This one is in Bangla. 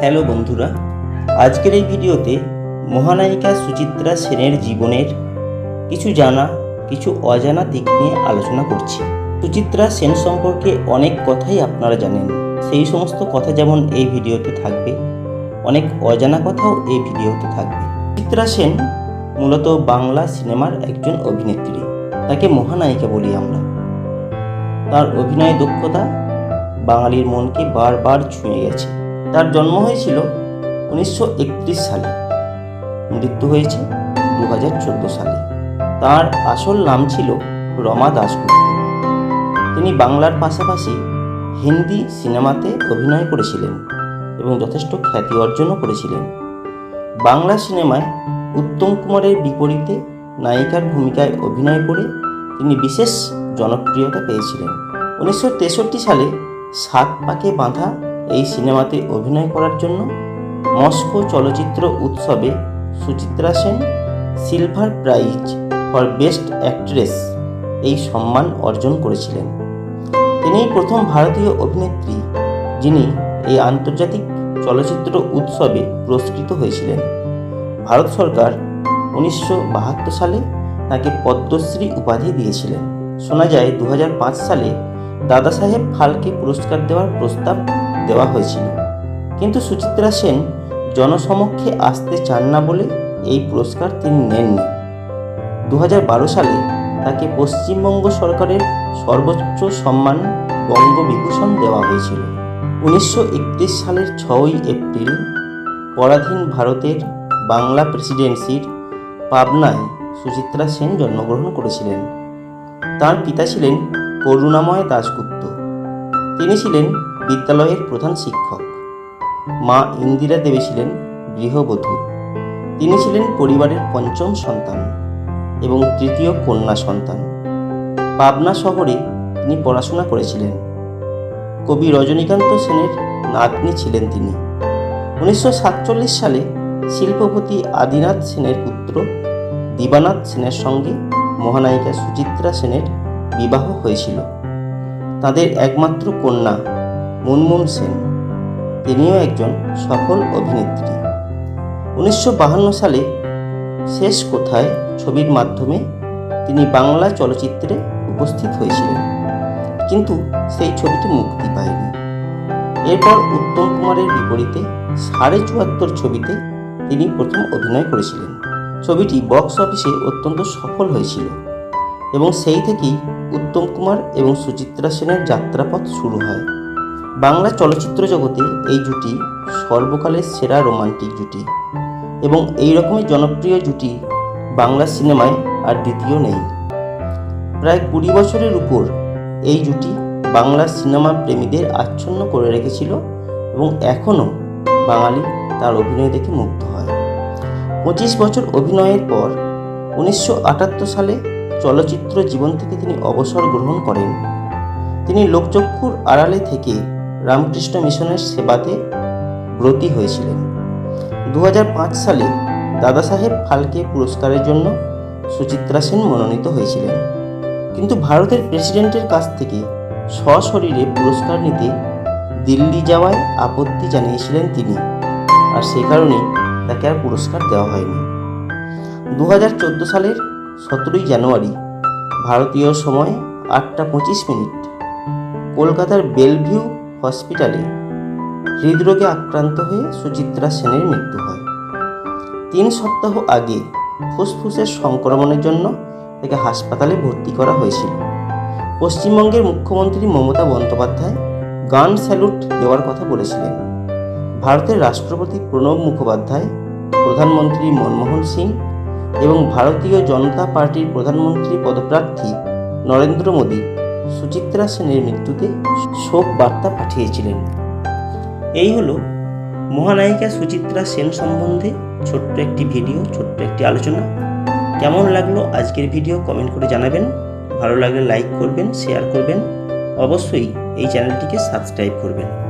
হ্যালো বন্ধুরা, আজকের এই ভিডিওতে মহানায়িকা সুচিত্রা সেনের জীবনের কিছু জানা, কিছু অজানা দিক নিয়ে আলোচনা করছি। সুচিত্রা সেন সম্পর্কে অনেক কথাই আপনারা জানেন। সেই সমস্ত কথা যেমন এই ভিডিওতে থাকবে, অনেক অজানা কথাও এই ভিডিওতে থাকবে। সুচিত্রা সেন মূলত বাংলা সিনেমার একজন অভিনেত্রী। তাকে মহানায়িকা বলি আমরা। তার অভিনয় দক্ষতা বাঙালির মনকে বারবার ছুঁয়ে গেছে। তার জন্ম হয়েছিল উনিশশো একত্রিশ সালে। মৃত্যু হয়েছে দু হাজার চোদ্দ সালে। তার আসল নাম ছিল রমা দাশগুপ্ত। তিনি বাংলার পাশাপাশি হিন্দি সিনেমাতে অভিনয় করেছিলেন এবং যথেষ্ট খ্যাতি অর্জনও করেছিলেন। বাংলা সিনেমায় উত্তম কুমারের বিপরীতে নায়িকার ভূমিকায় অভিনয় করে তিনি বিশেষ জনপ্রিয়তা পেয়েছিলেন। উনিশশো তেষট্টি সালে সাত পাকে বাঁধা এই সিনেমাতে অভিনয় করার জন্য মস্কো চলচ্চিত্র উৎসবে Suchitra Sen silver prize for best actress এই সম্মান অর্জন করেছিলেন। তিনিই প্রথম ভারতীয় অভিনেত্রী যিনি এই আন্তর্জাতিক চলচ্চিত্র উৎসবে পুরস্কৃত হয়েছিলেন। ভারত সরকার উনিশশো বাহাত্তর সালে তাকে পদ্মশ্রী উপাধি দিয়েছিলেন। শোনা যায় দু হাজার পাঁচ সালে দাদা সাহেব ফালকে পুরস্কার দেওয়ার প্রস্তাব দেওয়া হয়েছিল। কিন্তু সুচিত্রা সেন জনসমক্ষে আসতে চান না বলে এই পুরস্কার তিনি নেননি। দু হাজার বারো সালে তাকে পশ্চিমবঙ্গ সরকারের সর্বোচ্চ সম্মান বঙ্গবিভূষণ দেওয়া হয়েছিল। উনিশশো একত্রিশ সালের ছয়ই এপ্রিল পরাধীন ভারতের বাংলা প্রেসিডেন্সির পাবনায় সুচিত্রা সেন জন্মগ্রহণ করেছিলেন। তার পিতা ছিলেন করুণাময় দাশগুপ্ত। তিনি ছিলেন বিদ্যালয়ের প্রধান শিক্ষক। মা ইন্দিরা দেবী ছিলেন গৃহবধূ। তিনি ছিলেন পরিবারের পঞ্চম সন্তান এবং তৃতীয় কন্যা সন্তান। পাবনা শহরে তিনি পড়াশোনা করেছিলেন। কবি রজনীকান্ত সেনের নাতনি ছিলেন তিনি। উনিশশো সাতচল্লিশ সালে শিল্পপতি আদিনাথ সেনের পুত্র দিবানাথ সেনের সঙ্গে মহানায়িকা সুচিত্রা সেনের বিবাহ হয়েছিল। তাদের একমাত্র কন্যা মুনমুন সেন। তিনিও একজন সফল অভিনেত্রী। উনিশশো সালে শেষ কোথায় ছবির মাধ্যমে তিনি বাংলা চলচ্চিত্রে উপস্থিত হয়েছিলেন। কিন্তু সেই ছবিটি মুক্তি পায়নি। এরপর উত্তম কুমারের বিপরীতে সাড়ে চুয়াত্তর ছবিতে তিনি প্রথম অভিনয় করেছিলেন। ছবিটি বক্স অফিসে অত্যন্ত সফল হয়েছিল এবং সেই থেকেই উত্তম কুমার এবং সুচিত্রা সেনের যাত্রাপথ শুরু হয়। বাংলা চলচ্চিত্র জগতে এই জুটি সর্বকালের সেরা রোমান্টিক জুটি এবং এই রকমের জনপ্রিয় জুটি বাংলা সিনেমায় আর দ্বিতীয় নেই। প্রায় কুড়ি বছরের উপর এই জুটি বাংলা সিনেমা প্রেমীদের আচ্ছন্ন করে রেখেছিল এবং এখনও বাঙালি তার অভিনয় দেখে মুগ্ধ হয়। পঁচিশ বছর অভিনয়ের পর উনিশশো আটাত্তর সালে চলচ্চিত্র জীবন থেকে তিনি অবসর গ্রহণ করেন। তিনি লোকচক্ষুর আড়ালে থেকে রামকৃষ্ণ মিশনের সেবাতে ব্রতী হয়েছিলেন। দু হাজার পাঁচ সালে দাদাসাহেব ফালকে পুরস্কারের জন্য সুচিত্রা সেন মনোনীত হয়েছিলেন। কিন্তু ভারতের প্রেসিডেন্টের কাছ থেকে সশরীরে পুরস্কার নিতে দিল্লি যাওয়ায় আপত্তি জানিয়েছিলেন তিনি, আর সে কারণে তাকে আর পুরস্কার দেওয়া হয়নি। দু হাজার চোদ্দ সালের সতেরোই জানুয়ারি, ভারতীয় সময় আটটা পঁচিশ মিনিট। কলকাতার বেলভিউ হসপিটালে হৃদরোগে আক্রান্ত হয়ে সুচিত্রা সেনের মৃত্যু হয়। তিন সপ্তাহ আগে ফুসফুসের সংক্রমণের জন্য তাকে হাসপাতালে ভর্তি করা হয়েছিল। পশ্চিমবঙ্গের মুখ্যমন্ত্রী মমতা বন্দ্যোপাধ্যায় গান স্যালুট দেওয়ার কথা বলেছিলেন। ভারতের রাষ্ট্রপতি প্রণব মুখোপাধ্যায়, প্রধানমন্ত্রী মনমোহন সিং এবং ভারতীয় জনতা পার্টির প্রধানমন্ত্রী পদপ্রার্থী নরেন্দ্র মোদী সুচিত্রা সেনের মৃত্যুতে শোক বার্তা পাঠিয়েছিলেন। এই হলো মহানায়িকা সুচিত্রা সেন সম্বন্ধে ছোট্ট একটি ভিডিও, ছোট্ট একটি আলোচনা। কেমন লাগল আজকের ভিডিও কমেন্ট করে জানাবেন। ভালো লাগলে লাইক করবেন, শেয়ার করবেন। অবশ্যই এই চ্যানেলটিকে সাবস্ক্রাইব করবেন।